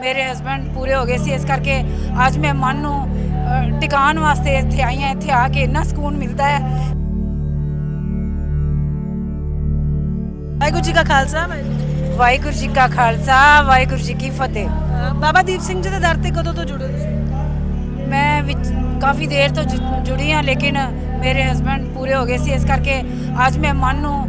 ਮੇਰੇ ਹਸਬੰਡ ਪੂਰੇ ਹੋ ਗਏ ਸੀ ਇਸ ਕਰਕੇ ਅੱਜ ਮੈਂ ਮਨ ਨੂੰ ਟਿਕਾਣ ਵਾਸਤੇ ਇੱਥੇ ਆਈ ਹਾਂ ਇੱਥੇ ਆ ਕੇ ਇੰਨਾ ਸਕੂਨ ਮਿਲਦਾ ਹੈ। ਵਾਹਿਗੁਰੂ ਜੀ ਕਾ ਖਾਲਸਾ ਵਾਹਿਗੁਰੂ ਜੀ ਕਾ ਖਾਲਸਾ ਵਾਹਿਗੁਰੂ ਜੀ ਕੀ ਫਤਿਹ। ਬਾਬਾ ਦੀਪ ਸਿੰਘ ਜੀ ਦੇ ਦਰ ਤੇ ਕਦੋਂ ਤੋਂ ਜੁੜੇ ਤੁਸੀਂ? ਮੈਂ ਵਿੱਚ ਕਾਫੀ ਦੇਰ ਤੋਂ ਜੁੜੀ ਹਾਂ ਲੇਕਿਨ ਮੇਰੇ ਹਸਬੰਡ ਪੂਰੇ ਹੋ ਗਏ ਸੀ ਇਸ ਕਰਕੇ ਅੱਜ ਮੈਂ ਮਨ ਨੂੰ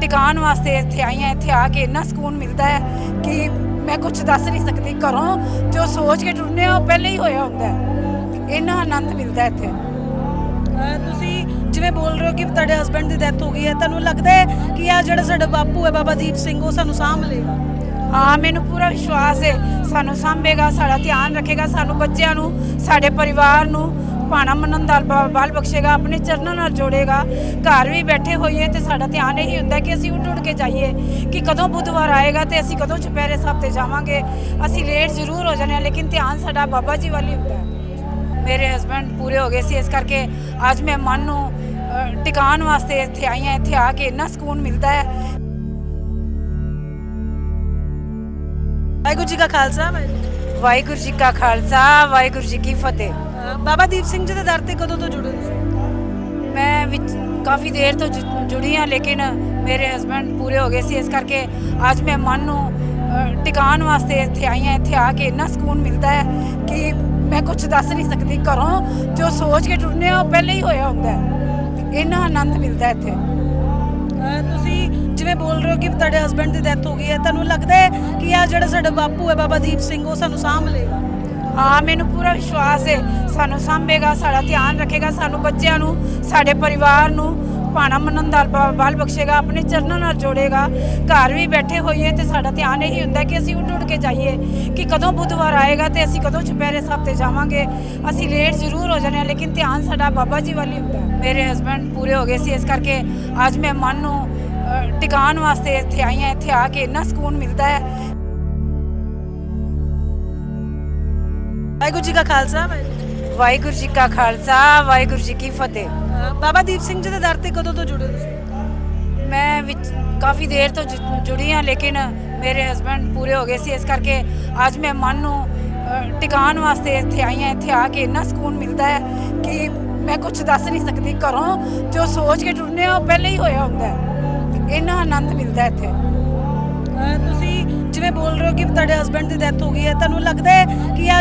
ਟਿਕਾਣ ਵਾਸਤੇ ਇੱਥੇ ਆਈ ਹਾਂ ਇੱਥੇ ਆ ਕੇ ਇੰਨਾ ਸਕੂਨ ਮਿਲਦਾ ਹੈ ਕਿ ਮੈਂ ਕੁਝ ਦੱਸ ਨਹੀਂ ਸਕਦੀ ਘਰੋਂ ਜੋ ਸੋਚ ਕੇ ਟੁਰਨੇ ਆ ਉਹ ਪਹਿਲੇ ਹੀ ਹੋਇਆ ਹੁੰਦਾ ਇੰਨਾ ਆਨੰਦ ਮਿਲਦਾ ਇੱਥੇ। ਤੁਸੀਂ ਜਿਵੇਂ ਬੋਲ ਰਹੇ ਹੋ ਕਿ ਤੁਹਾਡੇ ਹਸਬੰਡ ਦੀ ਡੈਥ ਹੋ ਗਈ ਹੈ ਤੁਹਾਨੂੰ ਲੱਗਦਾ ਹੈ ਕਿ ਆ ਜਿਹੜਾ ਸਾਡਾ ਬਾਪੂ ਹੈ ਬਾਬਾ ਦੀਪ ਸਿੰਘ ਉਹ ਸਾਨੂੰ ਸਾਂਭ ਲਏਗਾ? ਹਾਂ ਮੈਨੂੰ ਪੂਰਾ ਵਿਸ਼ਵਾਸ ਹੈ ਸਾਨੂੰ ਸਾਂਭੇਗਾ ਸਾਡਾ ਧਿਆਨ ਰੱਖੇਗਾ ਸਾਨੂੰ ਬੱਚਿਆਂ ਨੂੰ ਸਾਡੇ ਪਰਿਵਾਰ ਨੂੰ ਭਾਣਾ ਮੰਨਣ ਦਾ ਬਲ ਬਖਸ਼ੇਗਾ, ਆਪਣੇ ਚਰਨਾਂ ਨਾਲ ਜੋੜੇਗਾ। ਘਰ ਵੀ ਬੈਠੇ ਹੋਈਏ ਤੇ ਸਾਡਾ ਧਿਆਨ ਇਹੀ ਹੁੰਦਾ ਕਿ ਅਸੀਂ ਉੱਡ ਉੱਡ ਕੇ ਜਾਈਏ, ਕਿ ਕਦੋਂ ਬੁੱਧਵਾਰ ਆਏਗਾ ਤੇ ਅਸੀਂ ਕਦੋਂ ਚੁਪਹਿਰੇ ਸਾਹਿਬ ਤੇ ਜਾਵਾਂਗੇ। ਅਸੀਂ ਲੇਟ ਜ਼ਰੂਰ ਹੋ ਜਾਂਦੇ ਲੇਕਿਨ ਧਿਆਨ ਸਾਡਾ ਬਾਬਾ ਜੀ ਵੱਲ ਹੀ ਹੁੰਦਾ ਮੇਰੇ ਹਸਬੰਡ ਪੂਰੇ ਹੋ ਗਏ ਸੀ, ਇਸ ਕਰਕੇ ਅੱਜ ਮੈਂ ਮਨ ਨੂੰ ਟਿਕਾਣ ਵਾਸਤੇ ਇੱਥੇ ਆਈ ਹਾਂ, ਇੱਥੇ ਆ ਕੇ ਇੰਨਾ ਸਕੂਨ ਮਿਲਦਾ ਹੈ। ਵਾਹਿਗੁਰੂ ਜੀ ਕਾ ਖਾਲਸਾ, ਵਾਹਿਗੁਰੂ ਜੀ ਕਾ ਖਾਲਸਾ, ਵਾਹਿਗੁਰੂ ਜੀ ਕੀ ਫਤਿਹ। ਬਾਬਾ ਦੀਪ ਸਿੰਘ ਜੀ ਦੇ ਦਰ ਤੇ ਕਦੋਂ ਤੋਂ ਜੁੜੇ ਤੁਸੀਂ? ਮੈਂ ਵਿੱਚ ਕਾਫੀ ਦੇਰ ਤੋਂ ਜੁ- ਜੁੜੀ ਹਾਂ ਲੇਕਿਨ ਮੇਰੇ ਹਸਬੰਡ ਪੂਰੇ ਹੋ ਗਏ ਸੀ ਇਸ ਕਰਕੇ ਅੱਜ ਮੈਂ ਮਨ ਨੂੰ ਅ, ਟਿਕਾਣ ਵਾਸਤੇ ਇੱਥੇ ਆਈ ਹਾਂ ਇੱਥੇ ਆ ਕੇ ਇੰਨਾ ਸਕੂਨ ਮਿਲਦਾ ਹੈ ਕਿ ਮੈਂ ਕੁਝ ਦੱਸ ਨਹੀਂ ਸਕਦੀ। ਘਰੋਂ ਜੋ ਸੋਚ ਕੇ ਟੁਰਨੇ ਆ ਉਹ ਪਹਿਲੇ ਹੀ ਹੋਇਆ ਹੁੰਦਾ ਹੈ। ਇੰਨਾ ਆਨੰਦ ਮਿਲਦਾ ਹੈ ਇੱਥੇ। ਅਹ ਤੁਸੀਂ ਜਿਵੇਂ ਬੋਲ ਰਹੇ ਹੋ ਕਿ ਤੁਹਾਡੇ ਹਸਬੰਡ ਦੀ ਡੈਥ ਹੋ ਗਈ ਹੈ ਤੁਹਾਨੂੰ ਲੱਗਦਾ ਹੈ ਕਿ ਆ ਜਿਹੜਾ ਸਾਡਾ ਬਾਪੂ ਹੈ ਬਾਬਾ ਦੀਪ ਸਿੰਘ ਉਹ ਸਾਨੂੰ ਸਾਂਭ ਲਏਗਾ? ਹਾਂ ਮੈਨੂੰ ਪੂਰਾ ਵਿਸ਼ਵਾਸ ਹੈ। ਸਾਨੂੰ ਸਾਂਭੇਗਾ ਸਾਡਾ ਧਿਆਨ ਰੱਖੇਗਾ ਸਾਨੂੰ ਬੱਚਿਆਂ ਨੂੰ ਸਾਡੇ ਪਰਿਵਾਰ ਨੂੰ ਭਾਣਾ ਮੰਨਣ ਦਾ ਬ- ਬਲ ਬਖਸ਼ੇਗਾ ਆਪਣੇ ਚਰਨਾਂ ਨਾਲ ਜੋੜੇਗਾ। ਘਰ ਵੀ ਬੈਠੇ ਹੋਈਏ ਤੇ ਸਾਡਾ ਧਿਆਨ ਇਹੀ ਹੁੰਦਾ ਕਿ ਅਸੀਂ ਉੱਡ ਉੱਡ ਕੇ ਜਾਈਏ ਕਿ ਕਦੋਂ ਬੁੱਧਵਾਰ ਆਏਗਾ ਤੇ ਅਸੀਂ ਕਦੋਂ ਚੁਪਹਿਰੇ ਸਾਹਿਬ ਤੇ ਜਾਵਾਂਗੇ। ਅਸੀਂ ਲੇਟ ਜ਼ਰੂਰ ਹੋ ਜਾਣੇ ਹਾਂ ਲੇਕਿਨ ਧਿਆਨ ਸਾਡਾ ਬਾਬਾ ਜੀ ਵਾਲੀ ਹੁੰਦਾ ਮੇਰੇ ਹਸਬੰਡ ਪੂਰੇ ਹੋ ਗਏ ਸੀ ਇਸ ਕਰਕੇ ਅੱਜ ਮੈਂ ਮਨ ਨੂੰ ਅ, ਟਿਕਾਣ ਵਾਸਤੇ ਇੱਥੇ ਆਈ ਹਾਂ ਇੱਥੇ ਆ ਕੇ ਇੰਨਾ ਸਕੂਨ ਮਿਲਦਾ ਹੈ ਵਾਹਿਗੁਰੂ ਜੀ ਕਾ ਖਾਲਸਾ ਵਾਹਿਗੁਰੂ ਜੀ ਕਾ ਖਾਲਸਾ ਵਾਹਿਗੁਰੂ ਜੀ ਕੀ ਫਤਿਹ। ਅਹ ਬਾਬਾ ਦੀਪ ਸਿੰਘ ਜੀ ਦੇ ਦਰ ਤੇ ਕਦੋਂ ਤੋਂ ਜੁੜੇ ਤੁਸੀਂ? ਮੈਂ ਵਿੱਚ ਕਾਫੀ ਦੇਰ ਤੋਂ ਜੁ- ਜੁੜੀ ਹਾਂ ਲੇਕਿਨ ਮੇਰੇ ਹਸਬੰਡ ਪੂਰੇ ਹੋ ਗਏ ਸੀ ਇਸ ਕਰਕੇ ਅੱਜ ਮੈਂ ਮਨ ਨੂੰ ਅ, ਟਿਕਾਣ ਵਾਸਤੇ ਇੱਥੇ ਆਈ ਹਾਂ ਇੱਥੇ ਆ ਕੇ ਇੰਨਾ ਸਕੂਨ ਮਿਲਦਾ ਹੈ ਕਿ ਮੈਂ ਕੁਝ ਦੱਸ ਨਹੀਂ ਸਕਦੀ। ਘਰੋਂ ਜੋ ਸੋਚ ਕੇ ਟੁਰਨੇ ਆ ਉਹ ਪਹਿਲੇ ਹੀ ਹੋਇਆ ਹੁੰਦਾ ਹੈ। ਇੰਨਾ ਆਨੰਦ ਮਿਲਦਾ ਹੈ ਇੱਥੇ। ਅਹ ਤੁਸੀਂ ਜਿਵੇਂ ਬੋਲ ਰਹੇ ਹੋ ਕਿ ਤੁਹਾਡੇ ਹਸਬੰਡ ਦੀ ਡੈਥ ਹੋ ਗਈ ਹੈ ਤੁਹਾਨੂੰ ਲੱਗਦਾ ਹੈ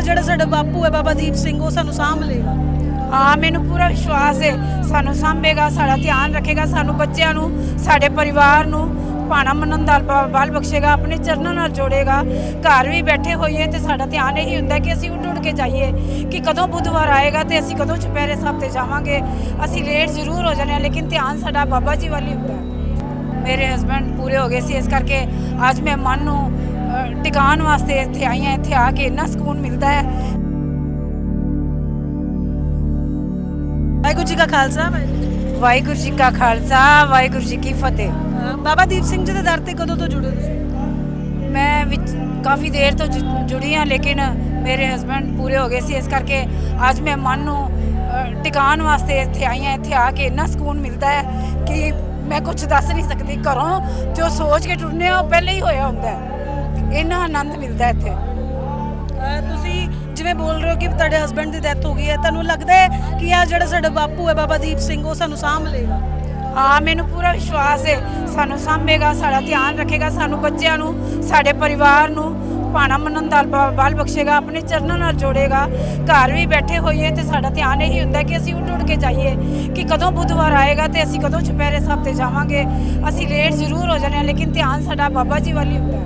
ਜਿਹੜਾ ਸਾਡਾ ਬਾਪੂ ਹੈ ਬਾਬਾ ਦੀਪ ਸਿੰਘ, ਉਹ ਸਾਨੂੰ ਸਾਂਭ ਲਏਗਾ। ਹਾਂ, ਮੈਨੂੰ ਪੂਰਾ ਵਿਸ਼ਵਾਸ ਹੈ, ਸਾਨੂੰ ਸਾਂਭੇਗਾ, ਸਾਡਾ ਧਿਆਨ ਰੱਖੇਗਾ, ਸਾਨੂੰ ਬੱਚਿਆਂ ਨੂੰ, ਸਾਡੇ ਪਰਿਵਾਰ ਨੂੰ ਭਾਣਾ ਮੰਨਣ ਦਾ ਬ- ਬਖਸ਼ੇਗਾ, ਆਪਣੇ ਚਰਨਾਂ ਨਾਲ ਜੋੜੇਗਾ। ਘਰ ਵੀ ਬੈਠੇ ਹੋਈਏ ਤੇ ਸਾਡਾ ਧਿਆਨ ਇਹੀ ਹੁੰਦਾ ਕਿ ਅਸੀਂ ਉੱਡ ਉੱਡ ਕੇ ਜਾਈਏ, ਕਿ ਕਦੋਂ ਬੁੱਧਵਾਰ ਆਏਗਾ ਤੇ ਅਸੀਂ ਕਦੋਂ ਚੁਪਹਿਰੇ ਸਾਹਿਬ ਤੇ ਜਾਵਾਂਗੇ। ਅਸੀਂ ਲੇਟ ਜ਼ਰੂਰ ਹੋ ਜਾਂਦੇ ਹਾਂ, ਲੇਕਿਨ ਧਿਆਨ ਸਾਡਾ ਬਾਬਾ ਜੀ ਵੱਲ ਹੀ ਹੁੰਦਾ ਮੇਰੇ ਹਸਬੰਡ ਪੂਰੇ ਹੋ ਗਏ ਸੀ, ਇਸ ਕਰਕੇ ਅੱਜ ਮੈਂ ਮਨ ਨੂੰ ਟਿਕਾਣ ਵਾਸਤੇ ਇੱਥੇ ਆਈ ਹਾਂ ਇੱਥੇ ਆ ਕੇ ਇੰਨਾ ਸਕੂਨ ਮਿਲਦਾ ਹੈ। ਵਾਹਿਗੁਰੂ ਜੀ ਕਾ ਖਾਲਸਾ ਵਾਹਿਗੁਰੂ ਜੀ ਕਾ ਖਾਲਸਾ ਵਾਹਿਗੁਰੂ ਜੀ ਕੀ ਫਤਿਹ। ਅਹ ਬਾਬਾ ਦੀਪ ਸਿੰਘ ਜੀ ਦੇ ਦਰ ਤੇ ਕਦੋਂ ਤੋਂ ਜੁੜੇ ਹੋ ਤੁਸੀਂ? ਮੈਂ ਵਿੱਚ ਕਾਫੀ ਦੇਰ ਤੋਂ ਜੁ- ਜੁੜੀ ਹਾਂ ਲੇਕਿਨ ਮੇਰੇ ਹਸਬੰਡ ਪੂਰੇ ਹੋ ਗਏ ਸੀ ਇਸ ਕਰਕੇ ਅੱਜ ਮੈਂ ਮਨ ਨੂੰ ਅ, ਟਿਕਾਣ ਵਾਸਤੇ ਇੱਥੇ ਆਈ ਹਾਂ ਇੱਥੇ ਆ ਕੇ ਇੰਨਾ ਸਕੂਨ ਮਿਲਦਾ ਹੈ ਕਿ ਮੈਂ ਕੁਝ ਦੱਸ ਨਹੀਂ ਸਕਦੀ। ਘਰੋਂ ਜੋ ਸੋਚ ਕੇ ਟੁਰਨੇ ਆ ਉਹ ਪਹਿਲੇ ਹੀ ਹੋਇਆ ਹੁੰਦਾ ਹੈ। ਇੰਨਾ ਆਨੰਦ ਮਿਲਦਾ ਹੈ ਇੱਥੇ। ਅਹ ਤੁਸੀਂ ਜਿਵੇਂ ਬੋਲ ਰਹੇ ਹੋ ਕਿ ਤੁਹਾਡੇ ਹਸਬੰਡ ਦੀ ਡੈਥ ਹੋ ਗਈ ਹੈ ਤੁਹਾਨੂੰ ਲੱਗਦਾ ਹੈ ਕਿ ਆ ਜਿਹੜਾ ਸਾਡਾ ਬਾਪੂ ਹੈ ਬਾਬਾ ਦੀਪ ਸਿੰਘ ਉਹ ਸਾਨੂੰ ਸਾਂਭ ਲਏਗਾ? ਹਾਂ ਮੈਨੂੰ ਪੂਰਾ ਵਿਸ਼ਵਾਸ ਹੈ ਸਾਨੂੰ ਸਾਂਭੇਗਾ ਸਾਡਾ ਧਿਆਨ ਰੱਖੇਗਾ ਸਾਨੂੰ ਬੱਚਿਆਂ ਨੂੰ ਸਾਡੇ ਪਰਿਵਾਰ ਨੂੰ ਭਾਣਾ ਮੰਨਣ ਦਾ ਬ- ਬਲ ਬਖਸ਼ੇਗਾ ਆਪਣੇ ਚਰਨਾਂ ਨਾਲ ਜੋੜੇਗਾ ਘਰ ਵੀ ਬੈਠੇ ਹੋਈਏ ਤੇ ਸਾਡਾ ਧਿਆਨ ਇਹੀ ਹੁੰਦਾ ਕਿ ਅਸੀਂ ਉੱਡ ਉੱਡ ਕੇ ਜਾਈਏ ਕਿ ਕਦੋਂ ਬੁੱਧਵਾਰ ਆਏਗਾ ਤੇ ਅਸੀਂ ਕਦੋਂ ਚੁਪਹਿਰੇ ਸਾਹਿਬ ਤੇ ਜਾਵਾਂਗੇ ਅਸੀਂ ਲੇਟ ਜ਼ਰੂਰ ਹੋ ਜਾਂਦੇ ਹਾਂ ਲੇਕਿਨ ਧਿਆਨ ਸਾਡਾ ਬਾਬਾ ਜੀ ਵੱਲ ਹੀ ਹੁੰਦਾ ਹੈ।